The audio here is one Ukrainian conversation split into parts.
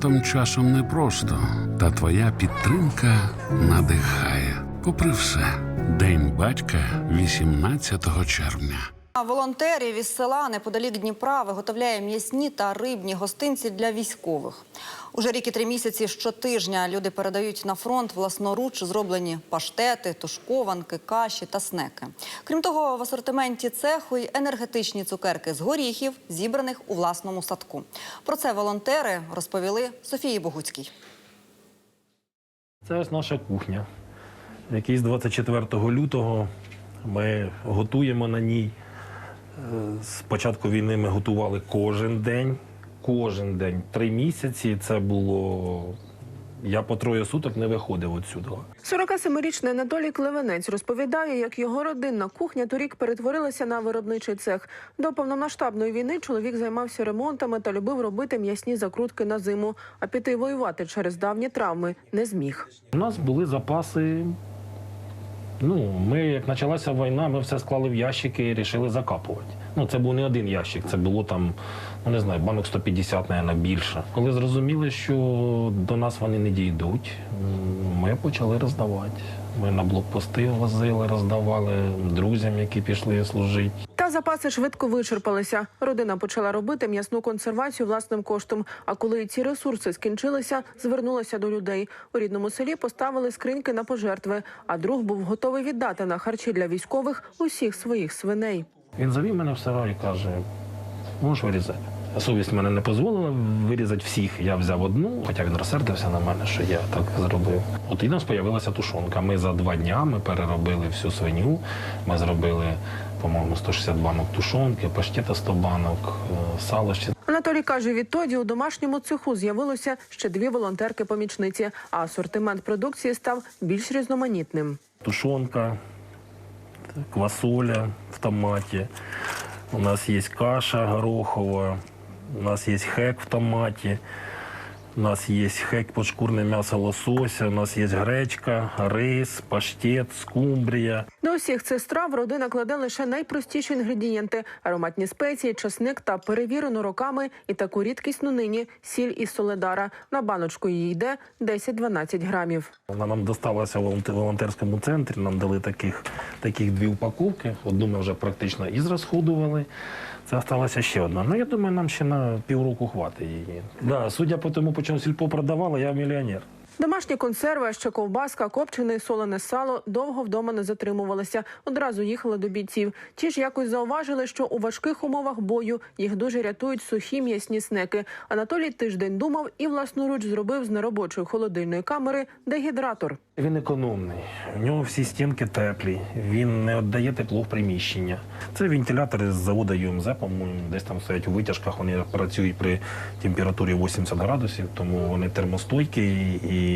татом часом непросто, та твоя підтримка надихає. Попри все, День батька 18 червня. Волонтерів із села неподалік Дніпра виготовляє м'ясні та рибні гостинці для військових. Уже рік і три місяці щотижня люди передають на фронт власноруч зроблені паштети, тушкованки, каші та снеки. Крім того, в асортименті цеху й енергетичні цукерки з горіхів, зібраних у власному садку. Про це волонтери розповіли Софії Богуцькій. Це ось наша кухня. Який з 24 лютого ми готуємо на ній. З початку війни ми готували кожен день. Кожен день. Три місяці це було. Я по троє суток не виходив отсюди. 47-річний Анатолій Клевенець розповідає, як його родинна кухня торік перетворилася на виробничий цех. До повномасштабної війни чоловік займався ремонтами та любив робити м'ясні закрутки на зиму, а піти воювати через давні травми не зміг. У нас були запаси. Ну, ми, як почалася війна, ми все склали в ящики і вирішили закапувати. Ну, це був не один ящик, це було там, ну не знаю, банок 150, мабуть, більше. Коли зрозуміли, що до нас вони не дійдуть, ми почали роздавати. Ми на блокпости возили, роздавали друзям, які пішли служити. Запаси швидко вичерпалися. Родина почала робити м'ясну консервацію власним коштом. А коли ці ресурси скінчилися, звернулася до людей. У рідному селі поставили скриньки на пожертви. А друг був готовий віддати на харчі для військових усіх своїх свиней. Він завів мене в сарай і каже: можеш вирізати. Совість мене не дозволила вирізати всіх. Я взяв одну, хоча він розсердився на мене, що я так зробив. От і нас з'явилася тушонка. Ми за два дня ми переробили всю свиню. Ми зробили, по-моєму, 160 банок тушонки, паштета 100 банок, е, сало ще Анатолій каже, відтоді у домашньому цеху з'явилося ще дві волонтерки-помічниці, а асортимент продукції став більш різноманітним. тушонка, квасоля в томаті. У нас є каша горохова, у нас є хек в томаті, у нас є хек подшкурне м'ясо лосося, у нас є гречка, рис, паштет, скумбрія. До усіх цих страв родина кладе лише найпростіші інгредієнти: ароматні спеції, часник та перевірену роками і таку рідкісну нині сіль із соледара. На баночку її йде 10-12 грамів. Вона нам досталася в волонтерському центрі. Нам дали таких, таких дві упаковки. Одну ми вже практично і зрозходували. Це залишилася ще одна. Ну, я думаю, нам ще на півроку хватить її. Да, судя по тому, по сільпо продавала, я мільйонер. Домашні консерви, ще ковбаска, копчене і солене сало довго вдома не затримувалися. Одразу їхали до бійців. Ті ж якось зауважили, що у важких умовах бою їх дуже рятують сухі м'ясні снеки. Анатолій тиждень думав і власноруч зробив з неробочої холодильної камери дегідратор. Він економний. У нього всі стінки теплі. Він не віддає тепло в приміщення. Це вентилятори з заводу ЮМЗ, по-моєму, десь там стоять у витяжках. Вони працюють при температурі 80 градусів, тому вони термостойкі і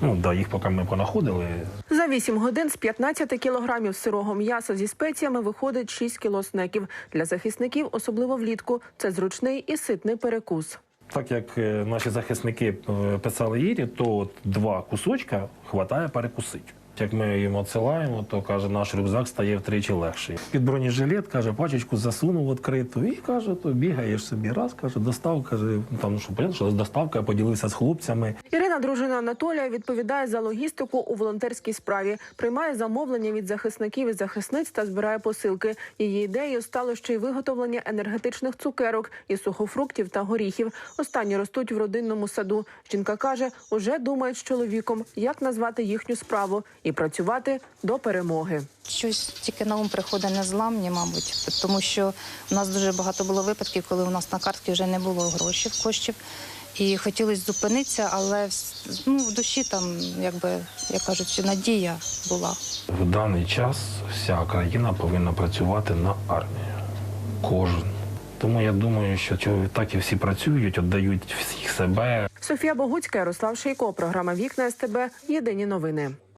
ну до їх поки ми понаходили. За 8 годин з 15 кілограмів сирого м'яса зі спеціями виходить 6 кіло снеків. Для захисників, особливо влітку, це зручний і ситний перекус. Так як е, наші захисники е, писали їрі, то от два кусочка хватає перекусити. Як ми їм відсилаємо, то каже, наш рюкзак стає втричі легший. Під бронежилет, каже, пачечку засунув відкриту і каже, то бігаєш собі раз, каже, достав, каже, там що понятно, що доставка, я поділився з хлопцями. Ірина, дружина Анатолія, відповідає за логістику у волонтерській справі, приймає замовлення від захисників і захисниць та збирає посилки. Її ідеєю стало ще й виготовлення енергетичних цукерок із сухофруктів та горіхів. Останні ростуть в родинному саду. Жінка каже, уже думають з чоловіком, як назвати їхню справу і працювати до перемоги. Щось тільки на ум приходить незламні, мабуть, тому що у нас дуже багато було випадків, коли у нас на картці вже не було грошей, коштів. І хотілося зупинитися, але ну, в душі там, якби, як кажуть, надія була. В даний час вся країна повинна працювати на армію. Кожен. Тому я думаю, що так і всі працюють, віддають всіх себе, Софія Богуцька, Ярослав Шейко. Програма Вікна СТБ. Єдині новини.